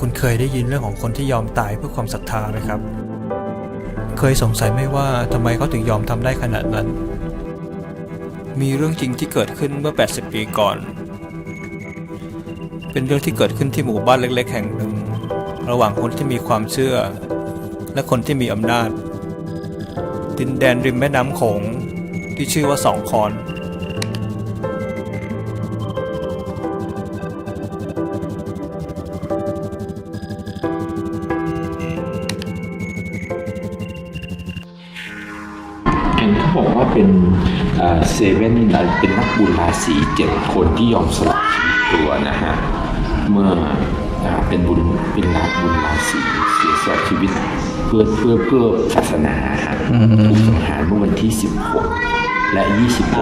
คุณเคยได้ยินเรื่องของคนที่ยอมตายเพื่อความศรัทธาไหมครับ เคยสงสัยไหมว่าทำไมเขาถึงยอมทำได้ขนาดนั้น มีเรื่องจริงที่เกิดขึ้นเมื่อ 80 ปีก่อน เป็นเรื่องที่เกิดขึ้นที่หมู่บ้านเล็ก ๆ แห่งหนึ่ง ระหว่างคนที่มีความเชื่อ และคนที่มีอำนาจ ดินแดนริมแม่น้ำโขงที่ชื่อว่าสองคอน เขาบอกว่าเป็นเซเว่นเป็นนักบุญราศีเจ็ดคนที่ยอมสละชีวิตตัวนะฮะเมื่ออ่าเป็นบุญเป็นนักบุญราศีเสียสละชีวิตเพื่อเพื่อเพื่อศาสนาฮะถูกสังหารเมื่อวันที่ 16 และตาม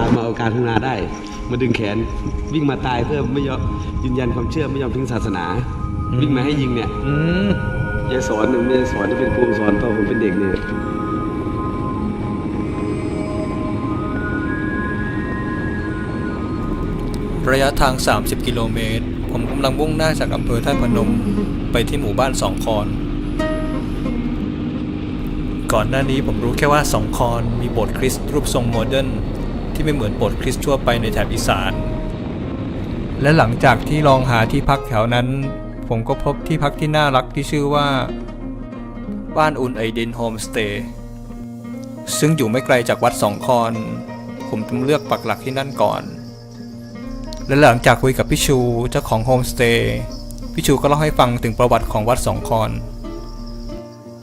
26 มาเอาการข้างหน้าได้ มาดึงแขนวิ่งมาตายเพื่อไม่ยอมยืนยันความเชื่อไม่ยอมทิ้งศาสนา วิ่งมาให้ยิงเนี่ยยายสอนไม่ได้สอนที่เป็นครูสอนตอนผมเป็นเด็กเนี่ย ระยะทาง 30 กิโลเมตร ผมกำลังมุ่งหน้าจากอำเภอท่าพนม ไปที่หมู่บ้านสองคอน ก่อนหน้านี้ผมรู้แค่ว่าสองคอนมีโบสถ์คริสต์รูปทรงโมเดิร์นที่ไม่เหมือนโบสถ์คริสต์ทั่วไปในแถบอีสาน และหลังจากที่ลองหาที่พักแถวนั้น ผมก็พบที่พักที่น่ารักที่ชื่อว่า บ้านอุ่นไอเดนโฮมสเตย์ซึ่งอยู่ไม่ไกลจากวัดสองคอน ผมจึงเลือกปักหลักที่นั่นก่อน และหลังจากคุยกับพี่ชูเจ้าของโฮมสเตย์พี่ชูก็เล่าให้ฟังถึงประวัติของวัดสองคอน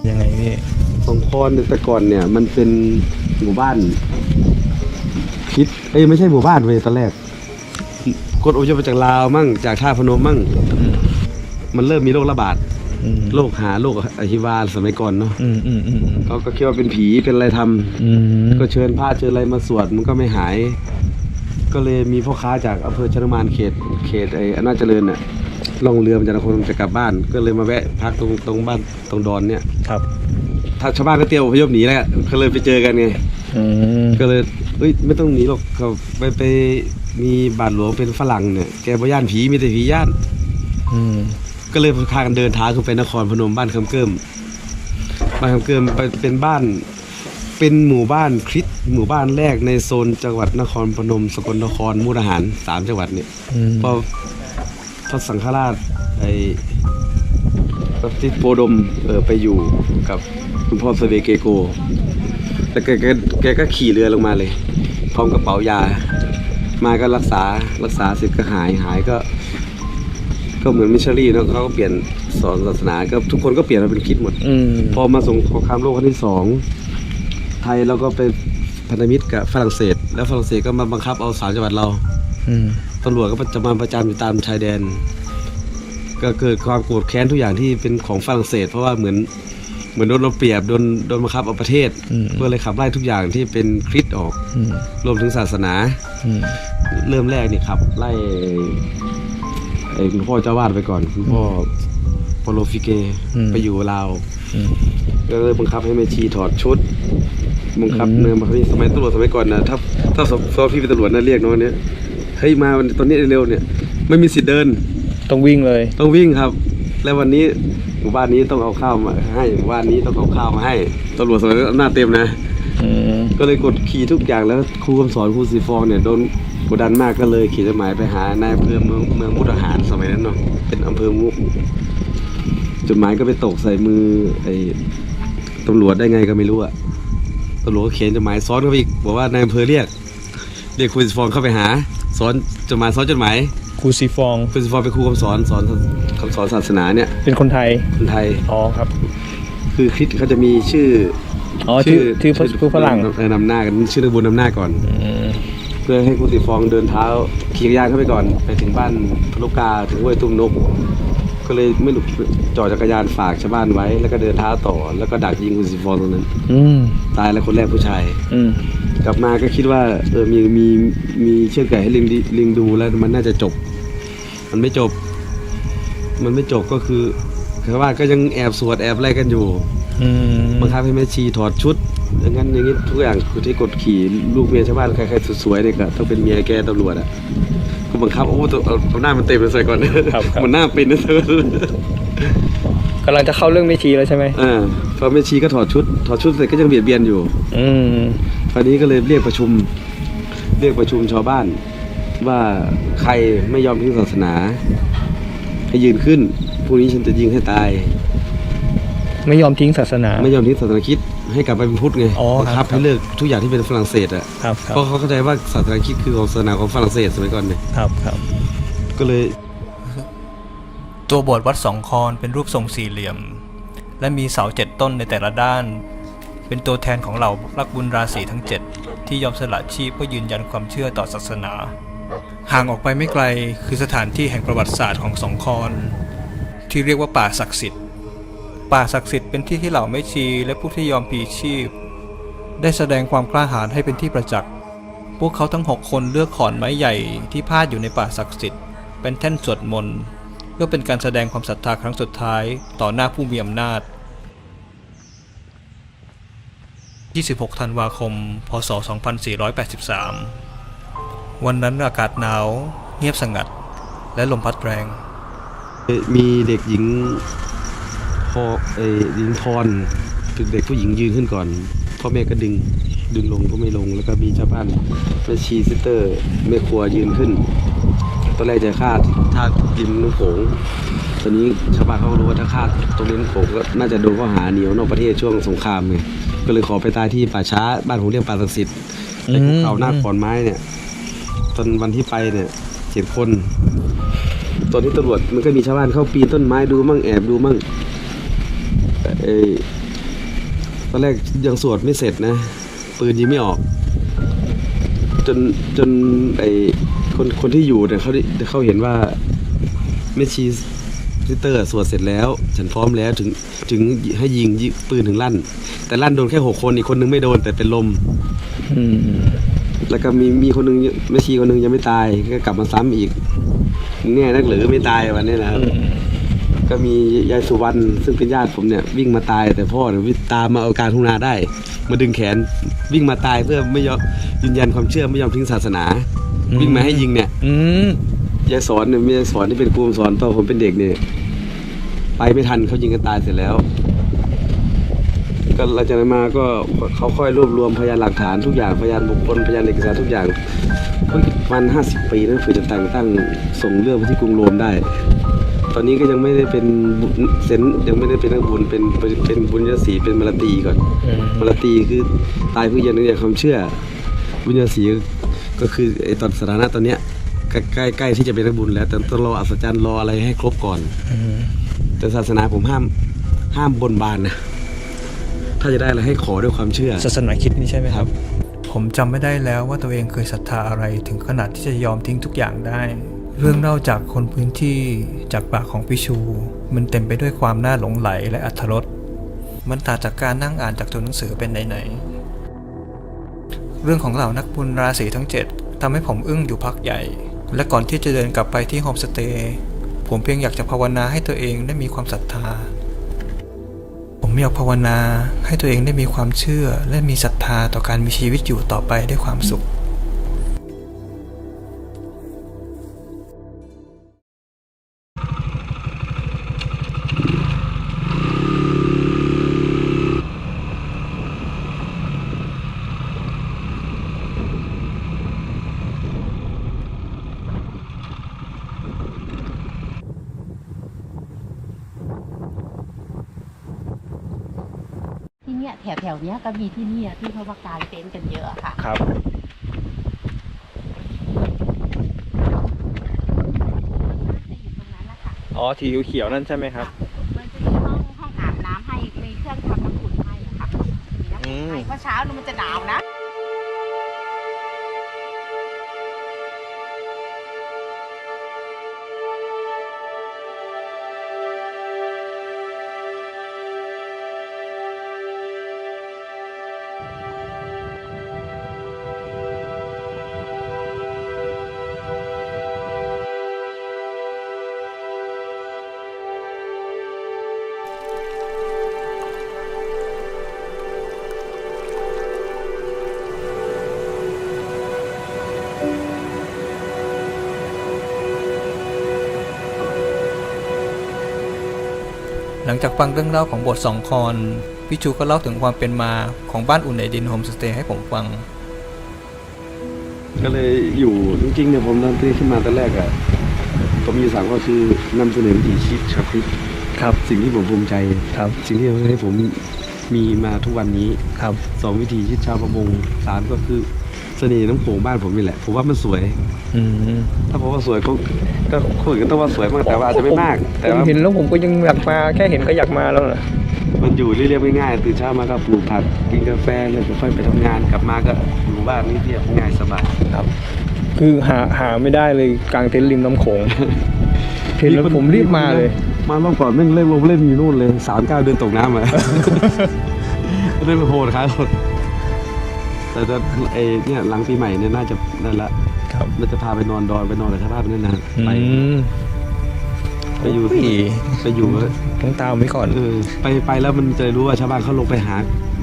ยังไงพี่สองคอนเนี่ยแต่ก่อนเนี่ย มันเป็นหมู่บ้านคิดเอ้ยไม่ใช่หมู่บ้านเว้ยตอนแรกคนอพยพมาจากลาวมั่งจากท่าพนมมั่ง มันเริ่มมีโรคระบาดโรคหาโรคอหิวาสมัยก่อนเนาะอืมอืมอืมเขาก็คิดว่าเป็นผีเป็นอะไรทำอืมก็เชิญพระเชิญอะไรมาสวดมันก็ไม่หาย ก็เลยมีพ่อค้าจากอำเภอชนมานเขตเขตไอ้อำนาจเจริญน่ะล่องเรือมาจากนครพนมจะกลับบ้าน ก็เลยมาแวะพักตรงตรงบ้านตรงดอนเนี่ยครับ ถ้าชาวบ้านก็เตรียมอพยพหนีแล้วก็เลยไปเจอกันไงอืมก็เลยเอ้ยไม่ต้องหนีหรอกเขาไปไปมีบาทหลวงเป็นฝรั่งเนี่ยแกบ่ย่านผีมีแต่ผีย่าน อืมก็เลยพากันเดินทางขึ้นไปนครพนมบ้านคำเกิมบ้านคำเกิมไปเป็นบ้าน เป็นหมู่บ้านคริสต์หมู่บ้านแรกในโซนจังหวัดนครพนม สกลนครมุกดาหารสามจังหวัดเนี่ยอืม เพราะพระสังฆราชไอ้พระทิตโปดมเออไปอยู่กับคุณพ่อเสเวเกโกแล้วแกแกแกก็ขี่เรือลงมาเลย พร้อมกระเป๋ายา มาก็รักษารักษาเสร็จก็หายหายก็ ก็เหมือนมิชชันนารีเนอะเขาก็เปลี่ยนสอนศาสนาก็ทุกคนก็เปลี่ยนมาเป็นคริดหมด อืมพอมาสงครามโลกครั้งที่สอง ไทยเราก็เป็นพันธมิตรกับฝรั่งเศส แล้วฝรั่งเศสก็มาบังคับเอาสามจังหวัดเราอืมตำรวจก็จะมาประจำอยู่ตามชายแดน ก็เกิดความโกรธแค้นทุกอย่างที่เป็นของฝรั่งเศส เพราะว่าเหมือนเหมือนโดนเราเปรียบโดนโดนบังคับเอาประเทศก็เลยขับไล่ทุกอย่างที่เป็นคริสต์ออกอืมรวมถึงศาสนา อืมเริ่มแรกนี่ครับไล่ไอ้คุณพ่อเจ้าวาดไปก่อนคุณพ่อโปโลฟิเกไปอยู่ลาวอืม ก็เลยบังคับให้แม่ชีถอดชุดบังคับอืมเนื้อมาที่สมัยตำรวจสมัยก่อนนะถ้าถ้าสสพี่เป็นตำรวจนะเรียกน้องเนี้ยเฮ้ยมาวันตอนนี้เร็วๆเนี่ย ไม่มีสิทธิ์เดิน ต้องวิ่งเลย ต้องวิ่งครับ แล้ววันนี้หมู่บ้านนี้ต้องเอาข้าวมาให้หมู่บ้านนี้ต้องเอาข้าวมาให้ตำรวจสมัยนั้นอำนาจเต็มนะอืมก็เลยกดขี่ทุกอย่างแล้วครูคำสอนครูสีฟองเนี่ยโดนกดดันมากก็เลยขี่จดหมายไปหานายอำเภอเมืองเมืองมุกดาหารสมัยนั้นเนาะเป็นอำเภอมุก จดหมายก็ไปตกใส่มือ ไอ้ตำรวจได้ไงก็ไม่รู้อะตำรวจก็เขียนจดหมายซ้อนเข้าไปอีกบอกว่านายอำเภอเรียก เรียกครูสีฟองเข้าไปหาสอนจดหมายซ้อนจดหมายครูซีฟองครูสีฟองเป็นครูคำสอนสอนคำสอนศาสนาเนี่ยเป็นคนไทย คนไทย อ๋อครับ คือคริสต์เขาจะมีชื่ออ๋อชื่อชื่อผู้ฝรั่งเออนำหน้ากันชื่อนักบุญนำหน้าก่อนอืมเพื่อให้คุณติฟองเดินเท้าขี่จักรยานเข้าไปก่อน ไปถึงบ้านพลุกาถึงห้วยตุ้มนก ก็เลยไม่หลุดจอดจักรยานฝากชาวบ้านไว้ แล้วก็เดินเท้าต่อ แล้วก็ดักยิงคุณติฟองตรงนั้น อืมตายแล้วคนแรกผู้ชาย อืมกลับมาก็คิดว่าเออมีมีมีเชือกไก่ให้ลิงดิลิงดูแล้วมันน่าจะจบ มันไม่จบ มันไม่จบก็คือชาวบ้านก็ยังแอบสวดแอบอะไรกันอยู่อืมบังคับให้แม่ชีถอดชุดอย่างนั้นอย่างนี้ทุกอย่างคือที่กดขี่ลูกเมียชาวบ้านใครๆสวยๆเนี่ยก็ต้องเป็นเมียแกตำรวจอะ ก็บังคับโอ้ตัวเอาเอาหน้ามันเต็มเลยใส่ก่อนครับครับ มันหน้าเป็นนะเธอกำลังจะเข้าเรื่องไม่ชีแล้วใช่ไหมเออพอแม่ชีก็ถอดชุด ถอดชุดเสร็จก็ยังเบียดเบียนอยู่ อืม คราวนี้ก็เลยเรียกประชุม เรียกประชุมชาวบ้าน ว่าใครไม่ยอมทิ้งศาสนา ให้ยืนขึ้นพรุ่งนี้ฉันจะยิงให้ตาย ไม่ยอมทิ้งศาสนา ไม่ยอมทิ้งศาสนาคริดให้กลับไปเป็นพุทธไงอ๋อบังครัคับบให้เลิกทุกอย่างที่เป็นฝรั่งเศสอะครับครับ เพราะเขาเข้าใจว่าศาสนาคริดคือของศาสนาของฝรั่งเศสสมัยก่อนเนี่ยครับครับก็เลยตัวโบสถ์วัดสองคอนเป็นรูปทรงสี่เหลี่ยม และมีเสาเจ็ดต้นในแต่ละด้าน เป็นตัวแทนของเหล่ารักบุญราศีทั้งเจ็ดที่ยอมสละชีพเพื่อยืนยันความเชื่อต่อศาสนา ห่างออกไปไม่ไกลคือสถานที่แห่งประวัติศาสตร์ของสองคอนที่เรียกว่าป่าศักดิ์สิทธิ์ ป่าศักดิ์สิทธิ์เป็นที่ที่เหล่าแม่ชีและผู้ที่ยอมพลีชีพ ได้แสดงความกล้าหาญให้เป็นที่ประจักษ์ พวกเขาทั้งหกคนเลือกขอนไม้ใหญ่ที่พาดอยู่ในป่าศักดิ์สิทธิ์เป็นแท่นสวดมนต์เพื่อเป็นการแสดงความศรัทธาครั้งสุดท้ายต่อหน้าผู้มีอำนาจ 26 ธันวาคม พศ 2483 วันนั้นอากาศหนาว เงียบสงัด และลมพัดแรง มีเด็กหญิง พอเอยหญิงพรคือเด็กผู้หญิงยืนขึ้นก่อนพ่อแม่ก็ดึงดึงลงก็ไม่ลง แล้วก็มีชาวบ้านแม่ชีซิสเตอร์แม่ครัวยืนขึ้นตอนแรกจะคาดท่าริมน้ำโขงตอนนี้ชาวบ้านเขารู้ว่าถ้าคาดตรงริมน้ำโขงก็น่าจะโดนข้อหาเหนียวนอกประเทศช่วงสงครามไงก็เลยขอไปตายที่ป่าช้าบ้านผมเรียกป่าศักดิ์สิทธิ์ในภูเขาหน้าขอนไม้เนี่ย ตอนวันที่ไปเนี่ยเจ็ดคน ตอนที่ตำรวจมันก็มีชาวบ้านเข้าปีนต้นไม้ดูมั่งแอบดูมั่ง เอยตอนแรกยังสวดไม่เสร็จนะ ปืนยิงไม่ออก จนจนไอคนคนที่อยู่เนี่ยเขาได้เขาเห็นว่าแม่ชีซิสเตอร์สวดเสร็จแล้ว ฉันพร้อมแล้วถึงถึงให้ยิงยิงปืนถึงลั่น แต่ลั่นโดนแค่หกคนอีกคนนึงไม่โดนแต่เป็นลมอืมแล้วก็มีมีคนหนึงแม่ชีคนหนึงยังไม่ตายก็กลับมาซ้ำอีกมึงแน่นักหรือไม่ตายวันนี้นะครับ ก็มียายสุวรรณซึ่งเป็นญาติผมเนี่ยวิ่งมาตายแต่พ่อเนี่ยวิ่งตามมาเอาการทุ่งนาได้ มาดึงแขนวิ่งมาตายเพื่อไม่ยอมยืนยันความเชื่อไม่ยอมทิ้งศาสนา วิ่งมาให้ยิงเนี่ยอืมยายสอนเนี่ยมียายสอนที่เป็นครูสอนตอนผมเป็นเด็กเนี่ยไปไม่ทันเขายิงกันตายเสร็จแล้ว ก็หลังจากนั้นมาก็เขาค่อยรวบรวมพยานหลักฐานทุกอย่างพยานบุคคลพยานเอกสารทุกอย่างเพิ่งมันห้าสิบปีนะฝืนจะแต่งตั้งส่งเรื่องไปที่กรุงโรมได้ ตอนนี้ก็ยังไม่ได้เป็นบุญเซนยังไม่ได้เป็นนักบุญเป็นเป็นเป็นบุญยศีเป็นมรตีก่อนมรตีคือตายเพื่อยืนยันความเชื่อ บุญยศีก็คือไอ้ตอนสถานะตอนเนี้ยใกล้ใกล้ใกล้ที่จะเป็นนักบุญแล้ว แต่ต้องรออัศจรรย์รออะไรให้ครบก่อนแต่ศาสนาผมห้ามห้ามบนบานนะถ้าจะได้อะไรให้ขอด้วยความเชื่อศาสนาคริดนี่ใช่ไหมครับ ผมจำไม่ได้แล้วว่าตัวเองเคยศรัทธาอะไรถึงขนาดที่จะยอมทิ้งทุกอย่างได้ เรื่องเล่าจากคนพื้นที่จากปากของพิชู มันเต็มไปด้วยความน่าหลงไหลและอัธรสมันต่างจากการนั่งอ่านจากตัวหนังสือเป็นไหนๆเรื่องของเหล่านักบุญราศีทั้งเจ็ดทำให้ผมอึ้งอยู่พักใหญ่ และก่อนที่จะเดินกลับไปที่โฮมสเตย์ผมเพียงอยากจะภาวนาให้ตัวเองได้มีความศรัทธา ผมอยากภาวนาให้ตัวเองได้มีความเชื่อและมีศรัทธาต่อการมีชีวิตอยู่ต่อไปด้วยความสุข เนี่ยแถวแถวๆเนี้ยก็มีที่เนี่ยที่เขามากางเต็นท์กันเยอะอะค่ะ ครับ จะอยู่ตรงนั้นนะคะอ๋อทีเขียวนั่นใช่ไหมครับ มันจะมีห้องห้องอาบน้ำให้มีเครื่องทำน้ำอุ่นให้อะค่ะมีน้ำอือุ่นมให้เพราะเช้านู้นมันจะหนาวนะ ลังจากฟังเรื่องเล่าของบทสองคอนพี่ชูก็เล่าถึงความเป็นมาของบ้านอุ่นในดินโฮมสเตย์ให้ผมฟัง ก็เลยอยู่จริงๆเนี่ยผมตอนที่ขึ้นมาตอนแรกอะผมมีสามก็คือนำเสนอวิถีชีวิตครับครับ สิ่งที่ผมภูมิใจครับ สิ่งที่ทำให้ผมมีมาทุกวันนี้ครับสองวิถีชีวิตชาวประมงสามก็คือ เสน่ห์น้ำโขงบ้านผมนี่แหละ ผมว่ามันสวย อืมถ้าผมว่าสวยก็ก็คนอื่นก็ต้องว่าสวยมากแต่ว่าอาจจะไม่มาก แต่ผมว่าเห็นแล้วผมก็ยังอยากมาแค่เห็นก็อยากมาแล้วนะมันอยู่เรียบๆง่ายๆตื่นเช้ามาก็ปลูกผักกินกาแฟเลยค่อยไปทำงานกลับมาก็อยู่บ้านนี่เรียบง่ายสบายครับคือหาหาไม่ได้เลยกลางเต็นท์ริมน้ำโขงเห็นแล้วผมรีบมาเลย มารอบก่อนแม่งเล่นลงเล่นอยู่นู่นเลยสามเก้าเดือนตกน้ำอะ เล่นไปโหดครับ แต่ถ้าไอเนี่ยหลังปีใหม่เนี่ยน่าจะนั่นละครับน่าจะพาไปนอนดอยไปนอนกับชาวบ้านนั่นนะไปไปอยู่โอ้ยไปอยู่ต้องตามไว้ก่อน เออไปไปแล้วมันจะรู้ว่าชาวบ้านเขาลงไปหา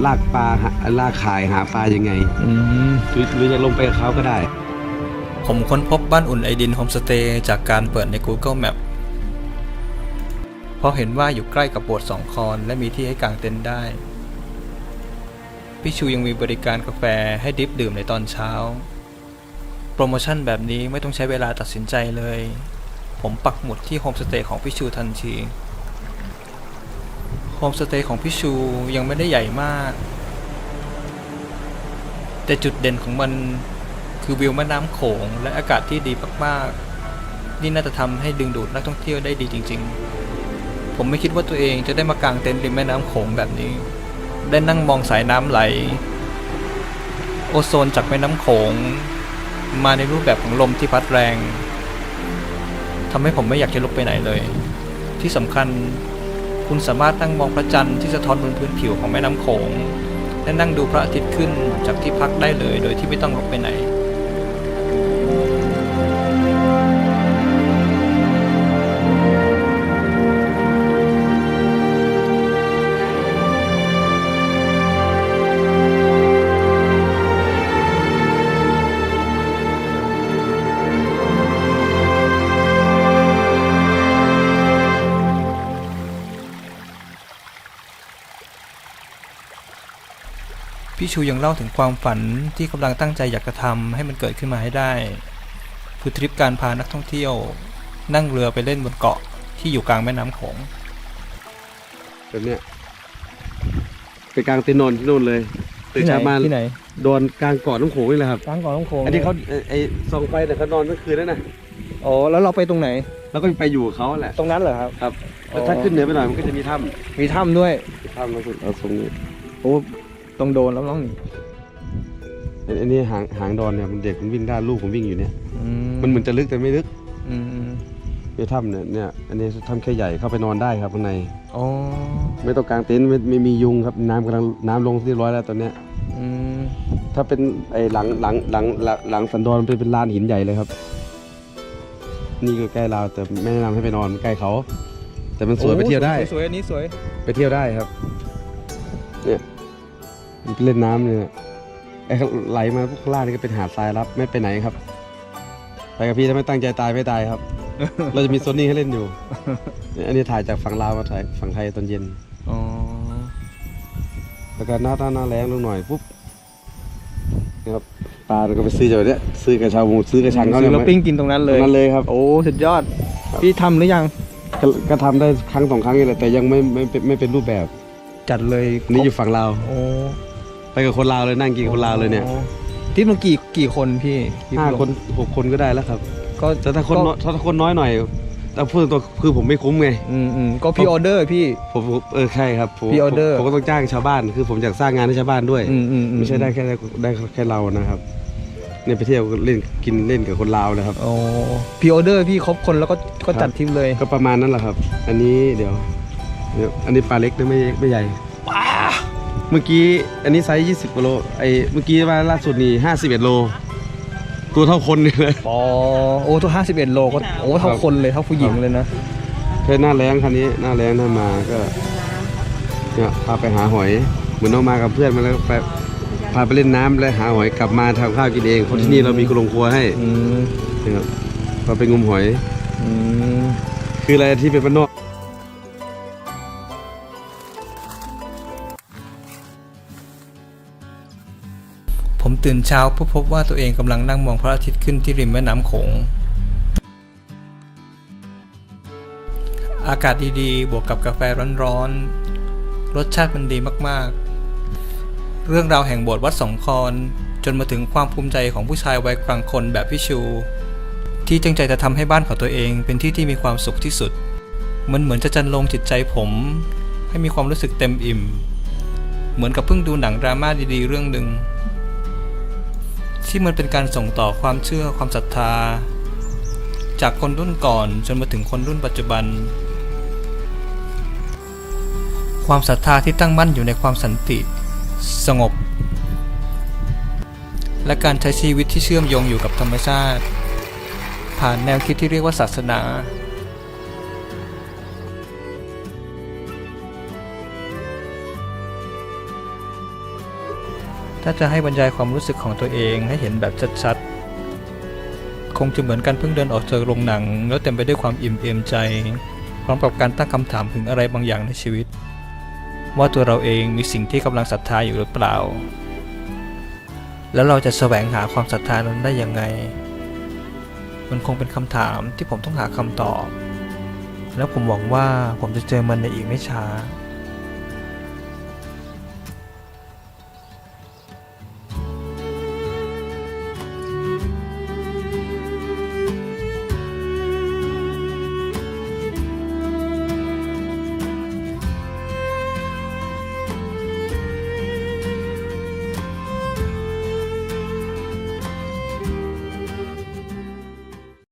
ลากปลาหาลากขายหาปลายังไงอืม หรือหรือจะลงไปกับเขาก็ได้ ผมค้นพบบ้านอุ่นไอดินโฮมสเตย์จากการเปิดใน Google Map เพราะเห็นว่าอยู่ใกล้กับโบสถ์สองคอนและมีที่ให้กางเต็นท์ได้ พี่ชูยังมีบริการกาแฟให้ดิฟดื่มในตอนเช้า โปรโมชั่นแบบนี้ไม่ต้องใช้เวลาตัดสินใจเลย ผมปักหมุดที่โฮมสเตย์ของพี่ชูทันที โฮมสเตย์ของพี่ชูยังไม่ได้ใหญ่มาก แต่จุดเด่นของมันคือวิวแม่น้ำโขงและอากาศที่ดีมากๆ นี่น่าจะทำให้ดึงดูดนักท่องเที่ยวได้ดีจริง ๆ ผมไม่คิดว่าตัวเองจะได้มากางเต็นท์ริมแม่น้ำโขงแบบนี้ ได้นั่งมองสายน้ำไหล โอโซนจากแม่น้ำโขง มาในรูปแบบของลมที่พัดแรงทำให้ผมไม่อยากจะลุกไปไหนเลย ที่สำคัญคุณสามารถนั่งมองพระจันทร์ที่สะท้อนบนพื้นผิวของแม่น้ำโขง และนั่งดูพระอาทิตย์ขึ้นจากที่พักได้เลย โดยที่ไม่ต้องลุกไปไหน ชูยังเล่าถึงความฝันที่กำลังตั้งใจอยากจะทำให้มันเกิดขึ้นมาให้ได้ คือทริปการพานักท่องเที่ยว นั่งเรือไปเล่นบนเกาะที่อยู่กลางแม่น้ำโขงแบบเนี้ยไปกลางเต็นท์นอนที่นู่นเลยตื่นเช้ามาที่ไหนโดนกลางเกาะน้ำโขงนี่แหละครับกลางเกาะน้ำโขงอันนี้เขาไอ้ไอ้ส่องไฟแต่เขานอนเมื่อคืนนั่นนะอ๋อแล้วเราไปตรงไหนแล้วก็ไปอยู่กับเขาแหละ ตรงนั้นเหรอครับครับอ๋อแล้วถ้าขึ้นเหนือไปหน่อยมันก็จะมีถ้มีถ้ำด้วยำถ้ำแล้วก็เอาทรงนี้โอ้ ต้องโดนแล้วน้องหนีอันอันนี้หางหางดอนเนี่ยมันเด็กมันวิ่งได้ลูกผมวิ่งอยู่เนี่ย อืมันเหมือนจะลึกแต่ไม่ลึกอืมอืมในถ้ำเนี่ยเนี่ยอันนี้ถ้ำแค่ใหญ่เข้าไปนอนได้ครับข้างใน อ๋อไม่ต้องกางเต็นท์ไม่ไม่มียุงครับน้ำกำลังน้ำลงเรียบร้อยแล้วตอนเนี้ยอืมถ้าเป็นไอ้หลังหลังหลังหลังหลังสันดอนมันเป็นเป็นลานหินใหญ่เลยครับ นี่ก็ใกล้เราวแต่ไม่แนะนำให้ไปนอนใกล้เขา แต่มันสวยไปเที่ยวได้โอ้สวยๆอันนี้สวย ไปเที่ยวได้ครับเนี่ยมันไป เล่นน้ำเนี่ยไอ้ไหลมาพวกข้างล่างนี่ก็เป็นหาดทรายรับไม่ไปไหนครับ ไปกับพี่ถ้าไม่ตั้งใจตายไม่ตายครับ เราจะมีโซนนิ่งให้เล่นอยู่เนี่ยอันนี้ถ่ายจากฝั่งลาวมาถ่ายฝั่งไทยตอนเย็นอ๋อแล้วก็หน้าหน้าหน้าแรงลงหน่อยปุ๊บนะครับปลาเราก็ไปซื้อจากเนี้ยซื้อกระชาบูซื้อกระชังเขาซื้เนี่อยแล้วปิ้งกินตรงนั้นตเลรยงนั้นเลยครับ โอ้สุดยอด พี่ทำหรือยังก็ก็ทำได้ครั้งสองครั้งนี่แหละแต่ยังไม่ไม่ไม่ไม่เป็นรูปแบบ จัดเลยอันนี่อยู่ฝั่งลาวโอ้ ไปกับคนลาวเลยนั่งกินกับคนลาวเลยเนี่ยโอ้ที่มันกี่กี่คนพี่ที่ห้าลงคนหกคนก็ได้แล้วครับ ก็แต่ถ้าคนก็น้อยถ้าคนน้อยหน่อยแต่พูดตรงๆคือผมไม่คุ้มไง อืมอืมก็พี่ออเดอร์พี่ ผมผมเออใช่ครับผม Pre order ผมผมก็ต้องจ้างชาวบ้าน คือผมอยากสร้างงานให้ชาวบ้านด้วย อืมอืมอืไม่ใช่ได้แค่ได้ได้แค่เรานะครับเนี่ยไปเที่ยวเล่นกินเล่นกับคนลาวนะครับ โอ้พี่ออเดอร์พี่ครบคนแล้วก็ก็ครับ จัดทริปเลย ก็ประมาณนั้นแหละครับ อันนี้เดี๋ยวเดี๋ยวอันนี้ปลาเล็กนะไม่ไม่ใหญ่ เมื่อกี้อันนี้ไซส์20กิโลไอเมื่อกี้ว่าล่าสุดนี่51โล ตัวเท่าคนนี่เลย อ๋อโอ้ตัวห้าสิบเอ็ดโลก็โอ้เท่าครับคนเลยเท่าผู้หญิงเลยนะแค่หน้าแรงคันนี้หน้าแรงถ้ามาก็เนี่ยพาไปหาหอย เหมือนน้องมากับเพื่อนมาแล้วไปพาไปเล่นน้ำแล้วหาหอยกลับมาทำข้าวกินเองเพราะที่นี่เรามีกรงครัวให้อืมนะครับพาไปงมหอย อืมคืออะไรที่เป็นบ้านนอก ตื่นเช้าเพื่อพบว่าตัวเองกำลังนั่งมองพระอาทิตย์ขึ้นที่ริมแม่น้ำโขง อากาศดีๆ บวกกับกาแฟร้อนๆ รสชาติมันดีมากๆ เรื่องราวแห่งโบสถ์วัดสองคอนจนมาถึงความภูมิใจของผู้ชายวัยกลางคนแบบพี่ชู ที่จงใจจะทำให้บ้านของตัวเองเป็นที่ที่มีความสุขที่สุด มันเหมือนจะจันลงจิตใจผม ให้มีความรู้สึกเต็มอิ่ม เหมือนกับเพิ่งดูหนังดราม่าดีๆ เรื่องหนึ่ง ที่มันเป็นการส่งต่อความเชื่อความศรัทธา จากคนรุ่นก่อนจนมาถึงคนรุ่นปัจจุบัน ความศรัทธาที่ตั้งมั่นอยู่ในความสันติ สงบ และการใช้ชีวิตที่เชื่อมโยงอยู่กับธรรมชาติ ผ่านแนวคิดที่เรียกว่าศาสนา ถ้าจะให้บรรยายความรู้สึกของตัวเองให้เห็นแบบชัดๆ คงจะเหมือนกันเพิ่งเดินออกจากโรงหนัง แล้วเต็มไปด้วยความอิ่มเอมใจ พร้อมกับการตั้งคำถามถึงอะไรบางอย่างในชีวิต ว่าตัวเราเองมีสิ่งที่กำลังศรัทธาอยู่หรือเปล่า แล้วเราจะแสวงหาความศรัทธานั้นได้ยังไง มันคงเป็นคำถามที่ผมต้องหาคำตอบ แล้วผมหวังว่าผมจะเจอมันในอีกไม่ช้า